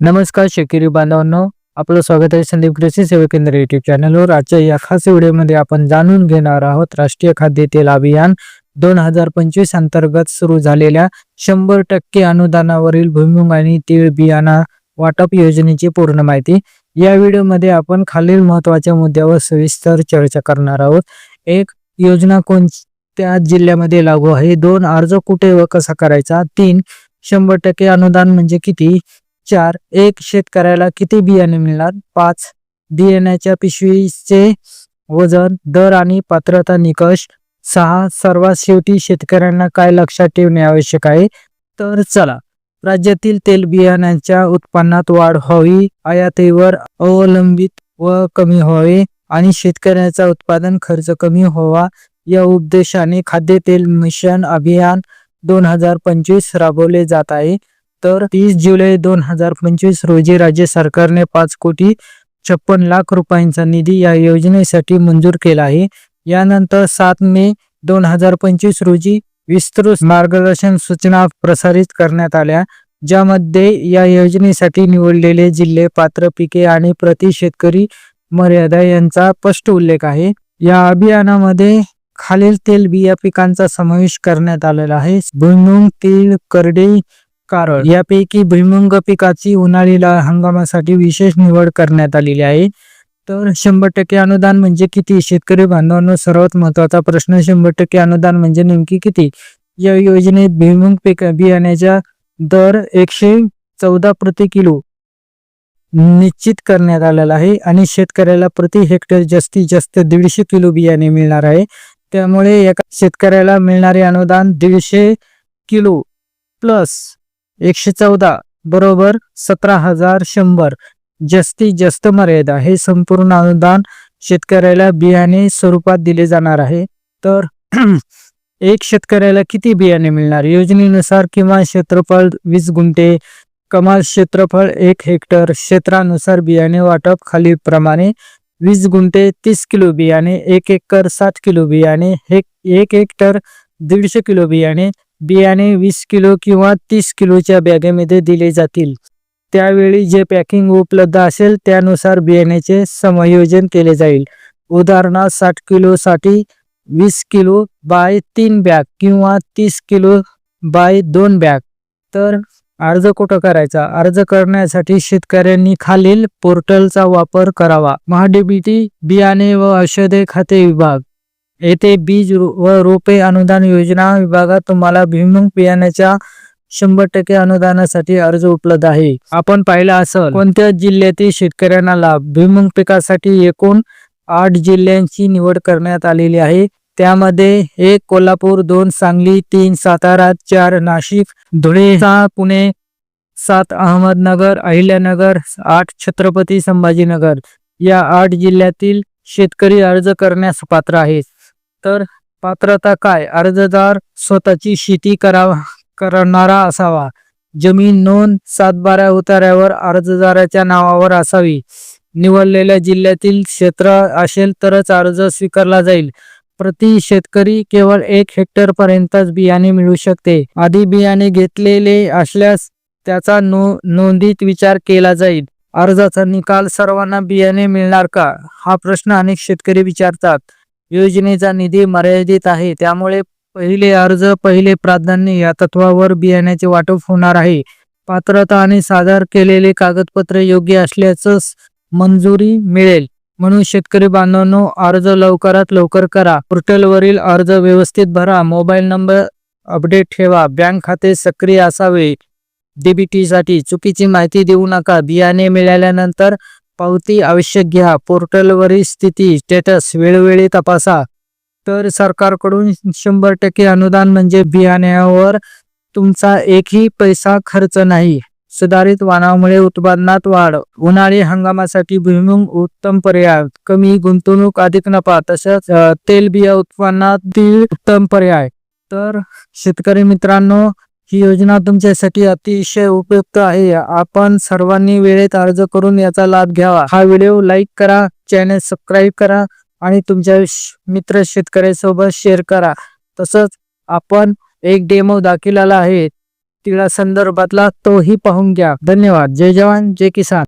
नमस्कार शेतकरी बांधवांनो आपलं स्वागत आहे संदीप कृषी सेवा केंद्र युट्यूब चॅनलवर आजच्या या खास व्हिडिओमध्ये आपण जाणून घेणार आहोत राष्ट्रीय खाद्य तेल अभियान दोन हजार पंचवीस अंतर्गत सुरू झालेल्या शंभर टक्के अनुदानावरील भुईमुग आणि तीळ बियाणा वाटप योजनेची पूर्ण माहिती. या व्हिडिओमध्ये आपण खालील महत्त्वाच्या मुद्द्यावर सविस्तर चर्चा करणार आहोत. एक योजना कोणत्या जिल्ह्यामध्ये लागू आहे? दोन अर्ज कुठे व कसा करायचा? तीन शंभर टक्के अनुदान म्हणजे किती? चार एक शेतकऱ्याला किती बियाणे मिळणार? पाच बियाण्याच्या पिशवीचे वजन दर आणि पात्रता निकष. सहा सर्वात शेवटी शेतकऱ्यांना काय लक्षात ठेवणे आवश्यक आहे? तर चला राज्यातील तेल बियाण्यांच्या उत्पन्नात वाढ व्हावी आयातीवर अवलंबित व कमी व्हावे आणि शेतकऱ्याचा उत्पादन खर्च कमी व्हावा. या उद्देशाने खाद्यतेल मिशन अभियान दोन हजार पंचवीस राबवले जात आहे. तर तीस जुलै दोन हजार पंचवीस रोजी राज्य सरकारने पाच कोटी छप्पन लाख रुपयांचा निधी या योजनेसाठी मंजूर केला आहे. यानंतर सात मे दोन हजार पंचवीस रोजी विस्तृत मार्गदर्शन सूचना प्रसारित करण्यात आल्या ज्यामध्ये या योजनेसाठी निवडलेले जिल्हे पात्र पिके आणि प्रति शेतकरी मर्यादा यांचा स्पष्ट उल्लेख आहे. या अभियानामध्ये खालील तेल बिया पिकांचा समावेश करण्यात आलेला आहे. भुईमुंग तीळ करडे कारण यापैकी भुईमुंग पिकाची उन्हाळीला हंगामासाठी विशेष निवड करण्यात आलेली आहे. तर शंभर टक्के अनुदान म्हणजे किती? शेतकरी बांधवांनो सर्वात महत्त्वाचा प्रश्न शंभर टक्के अनुदान म्हणजे नेमकी किती? या योजनेत भुईमुंग पीक बियाण्याचा दर एकशे चौदा प्रति किलो निश्चित करण्यात आलेला आहे आणि शेतकऱ्याला प्रति हेक्टर जास्तीत जास्त दीडशे किलो बियाणे मिळणार आहे. त्यामुळे एका शेतकऱ्याला मिळणारे अनुदान दीडशे किलो प्लस एकशे चौदा बरोबर सतरा हजार शंभर. जास्तीत जास्त मर्यादा. हे संपूर्ण अनुदान शेतकऱ्याला बियाणे स्वरूपात दिले जाणार आहे. तर एक शेतकऱ्याला किती बियाणे मिळणार? योजनेनुसार किंवा क्षेत्रफळ वीस गुंठे कमाल क्षेत्रफळ एक हेक्टर क्षेत्रानुसार बियाणे वाटप खालीलप्रमाणे वीस गुंठे तीस किलो बियाणे एक एकर साठ किलो बियाणे हे एक हेक्टर दीडशे किलो बियाणे बियाणे वीस किलो किंवा तीस किलोच्या बॅगेमध्ये दिले जातील. त्यावेळी जे पॅकिंग उपलब्ध असेल त्यानुसार बियाण्याचे समायोजन केले जाईल. उदाहरणार्थ साठ किलोसाठी वीस किलो बाय तीन बॅग किंवा तीस किलो बाय दोन बॅग. तर अर्ज कुठं करायचा? अर्ज करण्यासाठी शेतकऱ्यांनी खालील पोर्टलचा वापर करावा. महाडीबीटी बियाणे व औषधे खाते विभाग. येथे बीज व रोपे अनुदान योजना विभागात तुम्हाला भुईमुग बियाण्याच्या शंभर टक्के अनुदानासाठी अर्ज उपलब्ध आहे. आपण पाहिलं असं कोणत्या जिल्ह्यातील शेतकऱ्यांना लाभ? भुईमुग पिकासाठी एकूण आठ जिल्ह्यांची निवड करण्यात आलेली आहे. त्यामध्ये एक कोल्हापूर दोन सांगली तीन सातारा चार नाशिक धुळे सहा पुणे सात अहमदनगर अहिल्यानगर आठ छत्रपती संभाजीनगर. या आठ जिल्ह्यातील शेतकरी अर्ज करण्यास पात्र आहेत. तर पात्रता काय? अर्जदार स्वतःची शेती करावा करणारा असावा. जमीन नोंद सातबारा उतार्यावर अर्जदाराच्या नावावर असावी. निवडलेल्या जिल्ह्यातील क्षेत्र असेल तरच अर्ज स्वीकारला जाईल. प्रति शेतकरी केवळ एक हेक्टर पर्यंतच बियाणे मिळू शकते. आधी बियाणे घेतलेले असल्यास त्याचा नो नोंदीत विचार केला जाईल. अर्जाचा निकाल सर्वांना बियाणे मिळणार का? हा प्रश्न अनेक शेतकरी विचारतात. योजनेचा निधी मर्यादित आहे. त्यामुळे पहिले अर्ज पहिले प्राधान्य या तत्वावर बियाण्याचे वाटप होणार आहे. पात्रता आणि सादर केलेले कागदपत्र योग्य असल्याचं मंजुरी मिळेल. म्हणून शेतकरी बांधवांनो अर्ज लवकरात लवकर करा. पोर्टलवरील अर्ज व्यवस्थित भरा. मोबाईल नंबर अपडेट ठेवा. बँक खाते सक्रिय असावे. डीबीटीसाठी चुकीची माहिती देऊ नका. बियाणे मिळाल्यानंतर पावती आवश्यक घ्या. पोर्टलवरील स्थिती स्टेटस वेळोवेळी तपासा. तर सरकारकडून शंभर टक्के अनुदान म्हणजे बियाण्यावर तुमचा एकही पैसा खर्च नाही. सुधारित वाणामुळे उत्पादनात वाढ. उन्हाळी हंगामासाठी भुईमुंग उत्तम पर्याय. कमी गुंतवणूक अधिक नफा तसंच तेलबिया उत्पन्नातील उत्तम पर्याय. तर शेतकरी मित्रांनो ही योजना तुमच्यासाठी अतिशय उपयुक्त आहे. आपण सर्वांनी वेळेत अर्ज करून याचा लाभ घ्यावा. हा व्हिडिओ लाईक करा चॅनल सबस्क्राईब करा आणि तुमच्या मित्र शेतकऱ्यासोबत शेअर करा. तसंच आपण एक डेमो दाखिलाला आहे. तिळा संदर्भातला तोही पाहून घ्या. धन्यवाद. जय जवान जय किसान.